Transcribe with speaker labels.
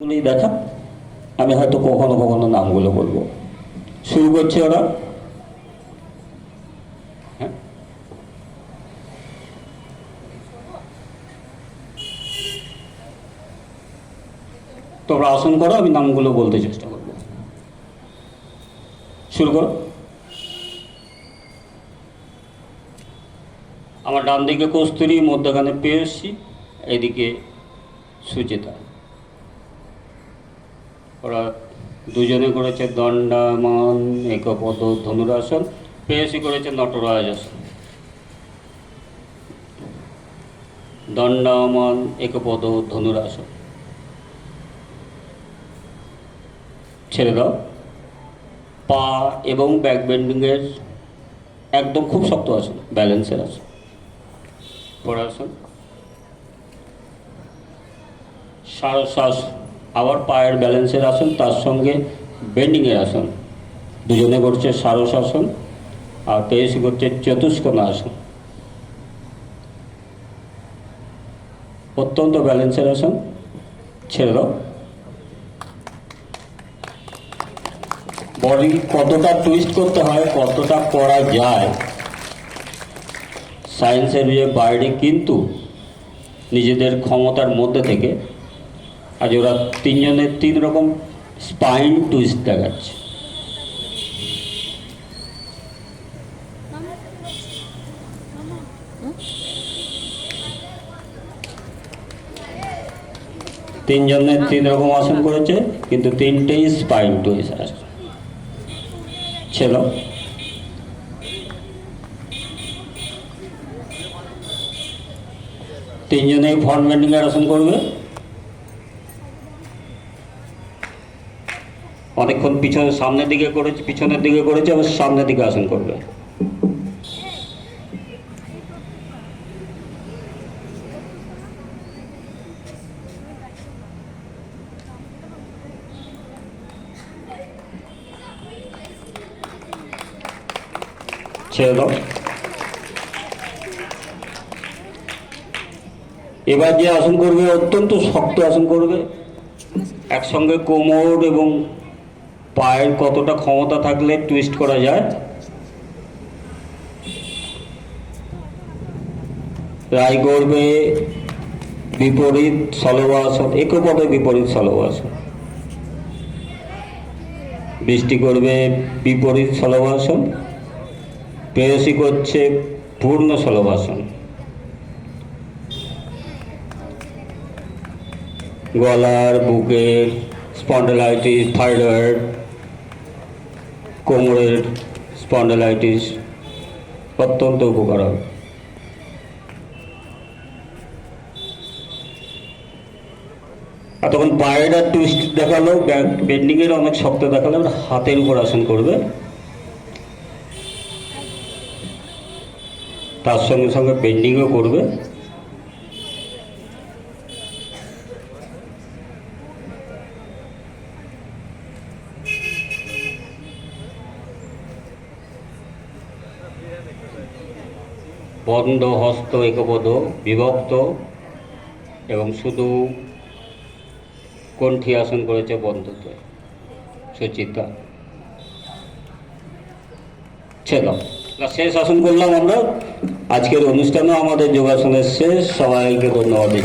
Speaker 1: গুলোই দেখা। আমি হয়তো কখনো কখনো নামগুলো বলব। শুরু করছে ওরা। হ্যাঁ। তোমরা আসন করো, আমি নামগুলো বলতে চেষ্টা করব। শুরু করো। আমার ডান দিকে কস্তুরী, মধ্যখানে পেয়েছি এদিকে সুচেতা। ওরা দুজনে করেছে দণ্ডামান একপদ, ধনুরাসন পেয়েসি করেছে নটরাজ আসন দণ্ডামান একপদ, ধনুরাসন। ছেড়ে দাও। পা এবং ব্যাক বেন্ডিংয়ের একদম খুব শক্ত আসন, ব্যালেন্সের আসন। পড়াশন শ্বাস আবার পায়ের ব্যালেন্সের আসন, তার সঙ্গে বেন্ডিংয়ের আসন। দুজনে করছে সারস আসন আর পেয়েসি করছে চতুষ্কোণা আসন। অত্যন্ত ব্যালেন্সের আসন, ছেড়ে দাও। বডি কতটা টুইস্ট করতে হয়, কতটা করা যায় সায়েন্সের যে বাইরে কিন্তু নিজেদের ক্ষমতার মধ্যে থেকে আজ ওরা তিনজনের তিন রকম স্পাইন টুইস্ট দেখাচ্ছে। তিনজনের তিন রকম আসন করেছে, কিন্তু তিনটেই স্পাইন টুইস্ট আসছে ছিল। তিনজনেই ফ্রন্ট এর আসন করবে। অনেকক্ষণ পিছনে সামনের দিকে করেছে, পিছনের দিকে করেছে, আবার সামনের দিকে আসন করবে। এবার যে আসন করবে, অত্যন্ত শক্ত আসন করবে। একসঙ্গে কোমর এবং পায়ের কতটা ক্ষমতা থাকলে টুইস্ট করা যায়? রায় করবে বিপরীত সলবাসন একপদে বিপরীত সলবাসন বৃষ্টি করবে বিপরীত সলবাসন প্রেয়সী করছে পূর্ণ সলবাসন গলার বুকের স্পন্ডেলাইটিস থাইরয়েড কোমরের স্পন্ডেলাইটিস অত্যন্ত উপকার হবে। তখন আর টুইস্ট দেখাল বেন্ডিংয়ের অনেক শক্ত দেখাল, এবার হাতের উপর আসন করবে। তার সঙ্গে সঙ্গে বেন্ডিংও করবে। বন্ধ হস্ত একবদ বিভক্ত এবং শুধু কণ্ঠী আসন করেছে বন্ধুত্ব? সুচিতা শেষ আসন করলাম আমরা। আজকের অনুষ্ঠানও আমাদের যোগাসনের শেষ। সবাইকে ধন্যবাদ।